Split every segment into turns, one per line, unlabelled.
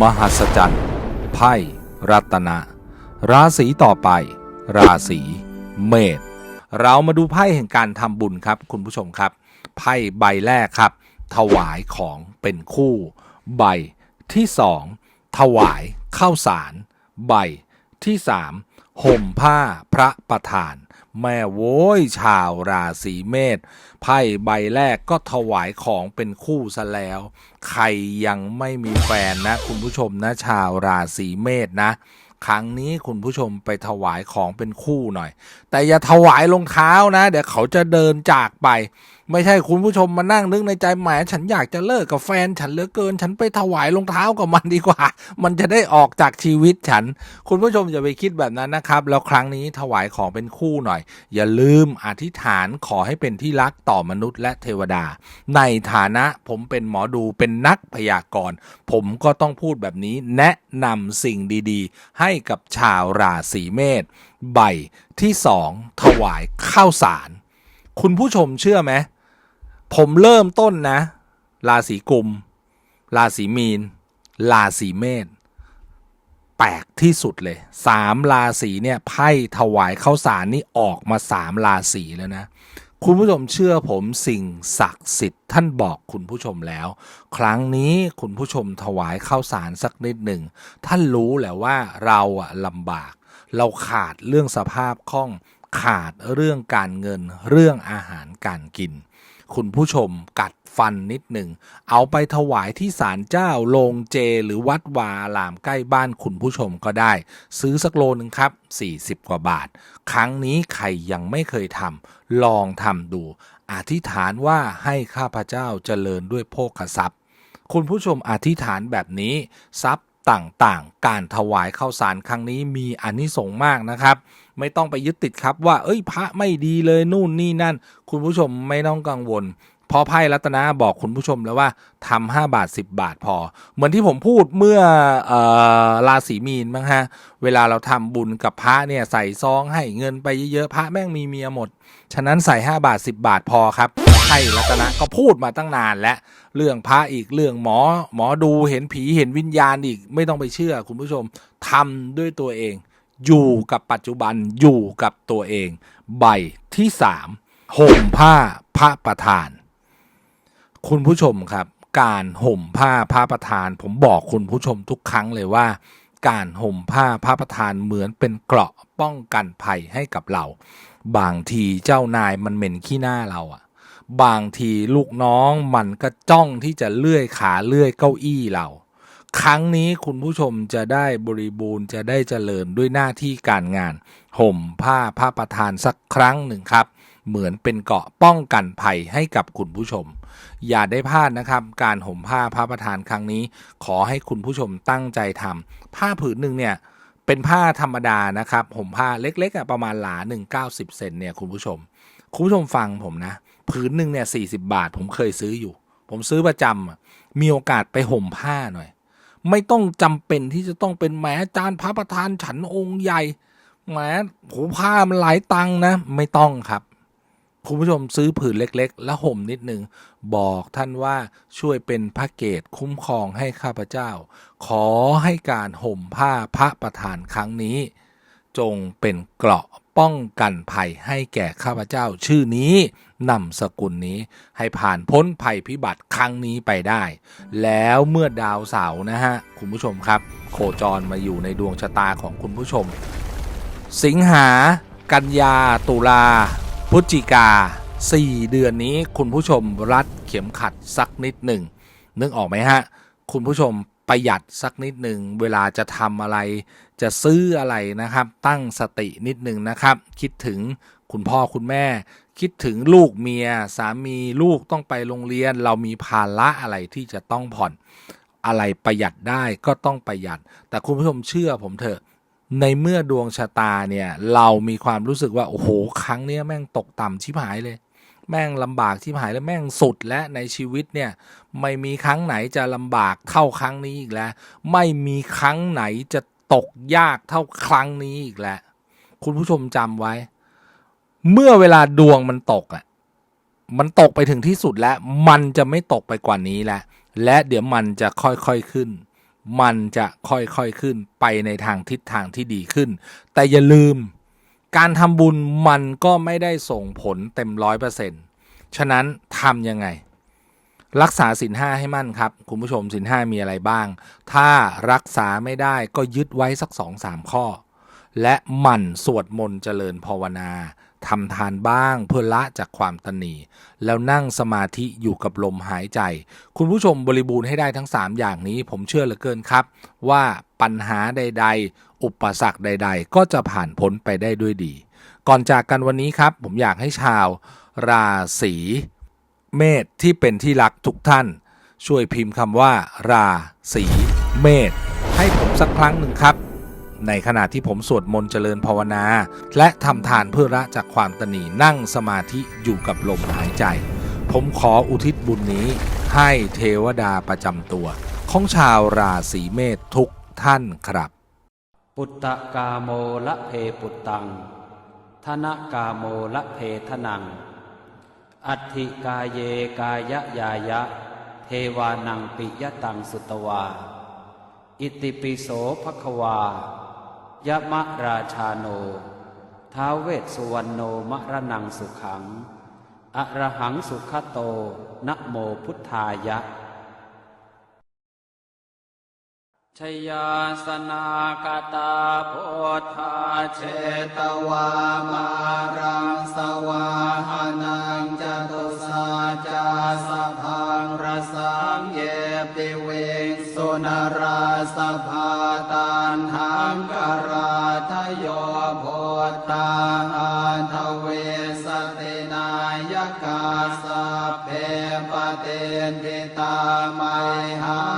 มหัศจรรย์ไพ่รัตนะ ราศีต่อไป ราศีเมษเรามาดูไพ่แห่งการทำบุญครับคุณผู้ชมครับ ไพ่ใบแรกครับ ถวายของเป็นคู่ ใบที่สองถวายข้าวสาร ใบที่สามห่มผ้าพระประธาน แม่โว้ยชาวราศีเมษไพ่ใบแรกก็ถวายของเป็นคู่ซะแล้ว ใครยังไม่มีแฟนนะ คุณผู้ชมนะชาวราศีเมษนะ ครั้งนี้คุณผู้ชมไปถวายของเป็นคู่หน่อย แต่อย่าถวายรองเท้านะ เดี๋ยวเขาจะเดินจากไป ไม่ใช่คุณผู้ชมมานั่งนึกในใจแหมฉันอยากจะเลิกกับแฟนฉันเหลือเกิน ฉันไปถวายรองเท้ากับมันดีกว่า มันจะได้ออกจากชีวิตฉัน คุณผู้ชมอย่าไปคิดแบบนั้นนะครับ แล้วครั้งนี้ถวายของเป็นคู่หน่อย อย่าลืมอธิษฐานขอให้เป็นที่รักต่อมนุษย์และเทวดา ในฐานะผมเป็นหมอดูเป็นนักพยากรณ์ผมก็ต้องพูดแบบนี้แนะนำสิ่งดีๆ ให้กับชาวราศีเมษใบที่สองถวายข้าวสาร คุณผู้ชมเชื่อไหม ผมเริ่มต้นนะ ราศีกุม ราศีมีน ราศีเมษแปลกที่สุดเลยสามราศีเนี่ยไพ่ถวายข้าวสารนี่ออกมาสามราศีแล้วนะ คุณผู้ชมเชื่อผมสิ่งศักดิ์สิทธิ์ท่านบอกคุณผู้ชมแล้ว ครั้งนี้คุณผู้ชมถวายข้าวสารสักนิดหนึ่ง ท่านรู้แหละว่าเราอะลำบาก เราขาดเรื่องสภาพคล่องขาดเรื่องการเงินเรื่องอาหารการกิน คุณผู้ชมกัดฟันนิดหนึ่ง เอาไปถวายที่ศาลเจ้าโรงเจ หรือวัดวาอารามใกล้บ้านคุณผู้ชมก็ได้ ซื้อสักโลนึงครับ 40 กว่าบาท ครั้งนี้ใครยังไม่เคยทำลองทำดู อธิษฐานว่าให้ข้าพเจ้าเจริญด้วยโภคทรัพย์ คุณผู้ชมอธิษฐานแบบนี้ ทรัพย์ ต่างๆ การถวายข้าวสารครั้งนี้มีอานิสงส์มากนะครับ ไม่ต้องไปยึดติดครับว่า เอ้ยพระไม่ดีเลยนู่นนี่นั่น คุณผู้ชมไม่ต้องกังวล พราะไพ่รัตนาบอกคุณผู้ชมแล้วว่าทำห้าบาท 10 บาทพอ เหมือนที่ผมพูดเมื่อออราศีมีนมั้งฮะ เวลาเราทำบุญกับพระเนี่ยใส่ซองให้เงินไปเยอะๆพระแม่งมีเมียหมด ฉะนั้นใส่ 5 บาท 10 บาทพอครับไพ่รัตนะก็พูดมาตั้งนานแล้วเรื่องพระอีกเรื่องหมอหมอดูเห็นผีเห็นวิญญาณอีกไม่ต้องไปเชื่อคุณผู้ชมทำด้วยตัวเอง อยู่กับปัจจุบันอยู่กับตัวเอง ใบที่สามห่มผ้าพระประธาน คุณผู้ชมครับ การห่มผ้าพระประธาน ผมบอกคุณผู้ชมทุกครั้งเลยว่า การห่มผ้าพระประธานเหมือนเป็นเกราะป้องกันภัยให้กับเรา บางทีเจ้านายมันเหม็นขี้หน้าเราอะบางทีลูกน้องมันก็จ้องที่จะเลื่อยขาเลื่อยเก้าอี้เรา ครั้งนี้คุณผู้ชมจะได้บริบูรณ์จะได้เจริญด้วยหน้าที่การงาน ห่มผ้าพระประธานสักครั้งหนึ่งครับ เหมือนเป็นเกาะป้องกันภัยให้กับคุณผู้ชม อย่าได้พลาดนะครับ การห่มผ้าพระประธานครั้งนี้ ขอให้คุณผู้ชมตั้งใจทำผ้าผืนหนึ่งเนี่ยเป็นผ้าธรรมดานะครับห่มผ้าเล็กๆประมาณหลาหนึ่งเก้าสิบเซนเนี่ยคุณผู้ชม คุณผู้ชมฟังผมนะ ผืนหนึ่งเนี่ยสี่สิบาท ผมเคยซื้ออยู่ ผมซื้อประจำมีโอกาสไปห่มผ้าหน่อย ไม่ต้องจำเป็นที่จะต้องเป็นแหมจานพระประธานฉันองค์ใหญ่แหมโหผ้ามันหลายตังนะ ไม่ต้องครับคุณผู้ชมซื้อผืนเล็กๆ แล้วห่มนิดหนึ่งบอกท่านว่าช่วยเป็นพระเกตคุ้มครองให้ข้าพเจ้า ขอให้การห่มผ้าพระประธานครั้งนี้ จงเป็นเกราะ ป้องกันภัยให้แก่ข้าพเจ้าชื่อนี้นำสกุลนี้ให้ผ่านพ้นภัยพิบัติครั้งนี้ไปได้ แล้วเมื่อดาวเสาร์นะฮะ คุณผู้ชมครับ โคจรมาอยู่ในดวงชะตาของคุณผู้ชม สิงหา กันยา ตุลาพฤศจิกา 4 เดือนนี้คุณผู้ชมรัดเข็มขัดสักนิดหนึ่งนึกออกไหมฮะ คุณผู้ชม ประหยัดสักนิดหนึ่งเวลาจะทำอะไรจะซื้ออะไรนะครับ ตั้งสตินิดหนึ่งนะครับ คิดถึงคุณพ่อคุณแม่ คิดถึงลูกเมีย สามีลูกต้องไปโรงเรียน เรามีภาระอะไรที่จะต้องผ่อนอะไรประหยัดได้ก็ต้องประหยัด แต่คุณผู้ชมเชื่อผมเถอะในเมื่อดวงชะตาเนี่ย เรามีความรู้สึกว่า โอ้โห ครั้งนี้แม่งตกต่ำชิบหายเลย แม่งลำบากชิบหายแล้วแม่งสุดและในชีวิตเนี่ยไม่มีครั้งไหนจะลำบากเท่าครั้งนี้อีกแล้ว ไม่มีครั้งไหนจะตกยากเท่าครั้งนี้อีกแล้ว คุณผู้ชมจำไว้ เมื่อเวลาดวงมันตกอะมันตกไปถึงที่สุดแล้ว มันจะไม่ตกไปกว่านี้แล้วและเดี๋ยวมันจะค่อยๆขึ้น มันจะค่อยๆขึ้นไปในทางทิศทางที่ดีขึ้น แต่อย่าลืม การทำบุญมันก็ไม่ได้ส่งผลเต็มร้อยเปอร์เซ็นต์ฉะนั้นทำยังไง รักษาสินห้าให้มั่นครับ คุณผู้ชมสินห้ามีอะไรบ้าง ถ้ารักษาไม่ได้ก็ยึดไว้สักสองสามข้อ และหมั่นสวดมนต์เจริญภาวนา ทำทานบ้างเพื่อละจากความตนีแล้วนั่งสมาธิอยู่กับลมหายใจ คุณผู้ชมบริบูรณ์ให้ได้ทั้ง 3 อย่างนี้ ผมเชื่อเหลือเกินครับ ว่าปัญหาใด ๆ อุปสรรคใด ๆ ก็จะผ่านพ้นไปได้ด้วยดี ก่อนจากกันวันนี้ครับ ผมอยากให้ชาว ราศีเมษที่เป็นที่รักทุกท่าน ช่วยพิมพ์คำว่า ราศีเมษให้ผมสักครั้งหนึ่งครับ ในขณะที่ผมสวดมนต์เจริญภาวนา และทำทานเพื่อละจากความตนีนั่งสมาธิอยู่กับลมหายใจ ผมขออุทิศบุญนี้ให้เทวดาประจำตัว ของชาวราศีเมษทุกท่านครับ
ปุตตะกาโมละเพปุตตังธนกาโมละเพทนัง อัติกาเยกายะยายะ เทวานังปิยตังสุตวา อิติปิโสภควา ยะมะราชาโน ท้าเวสสุวรรณโนมรนังสุขังอะระหังสุขโต นะโมพุทธายะ ชยาสนากตาโพธาเชตวามารังสวาหานังจตุสาจาสะพังรสังเย นราสภาตานหังกราทโยโพตาอาทเวสตินายกาสเพปเตนติตาไมหา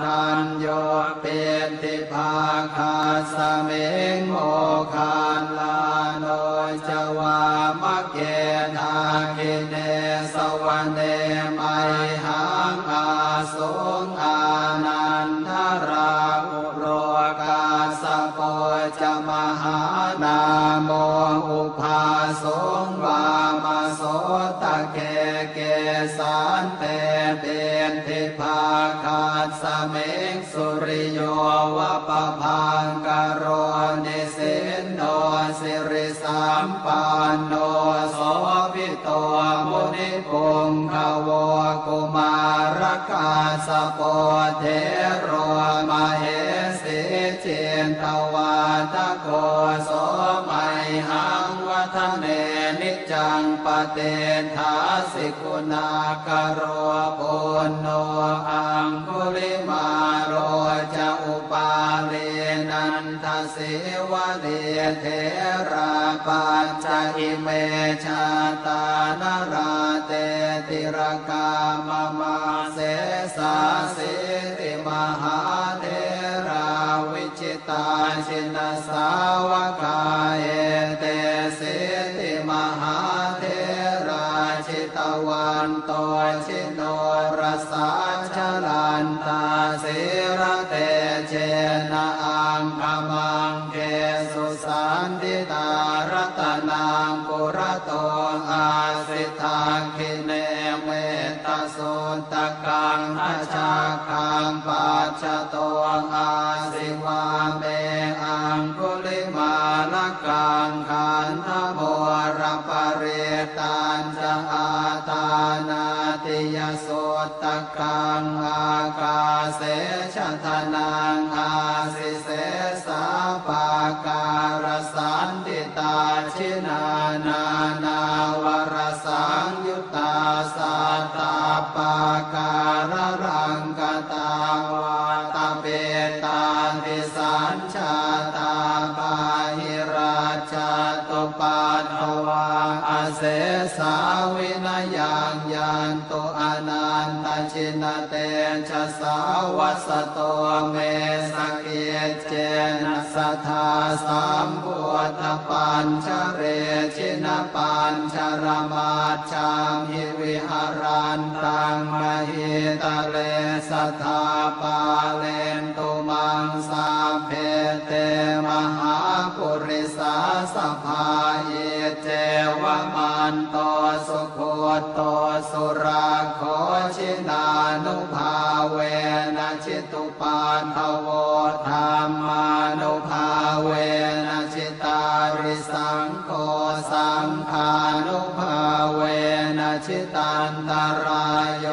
นันโยเป็นทิภาคาสเมงโมคาลาโนจวามะเกนาคิเนสวเนไมหังอาสงอานันทราอุโรกาสโปจะมหานาโมอุภาสงวามาโสตะเกเกสานเต สเมงสุริโยวะปะพังกโรนิสินโนสิริสัมปันโนโสภิโตมุนิปุงขวกุมารกาสโปเทโรมาเหสิเจนตวาทะโกโสไมหังวัฒเนนิจจังปเตทาสิกุณากโรปุณโนอังคุ นทสิวะเลเทราปัญจอิเมชาตานราเตติรกามมาเสสาสิติมหาเทราวิจิตาชินสาวกาเอเตสิติมหาเทราชิตวันโตชิโนรสา สุตตะกังอาชาคังปัจจโตอาสิวาเมอังกุลิมาลกังขันธโมรปเรตันจะอาตานาติยโสตกังอากาเสชะทนา เสสาวินยังยันตุอนันตชินเตชะสาวัสโตเมสกเกเจนะ สัทาสามพุทธปัญชเรชินปัญชรมาชามิวิหารันตังมหิตเลสัทาปาเลนตุมังสาเพเตมหาปุริสาสภาเยเจวมันโตสุโคโตสุราโคชินานุภาเวนะชิตุปาทโว เวนะชิตาริสังโฆสังฆานุภาเวนะชิตันตรายโย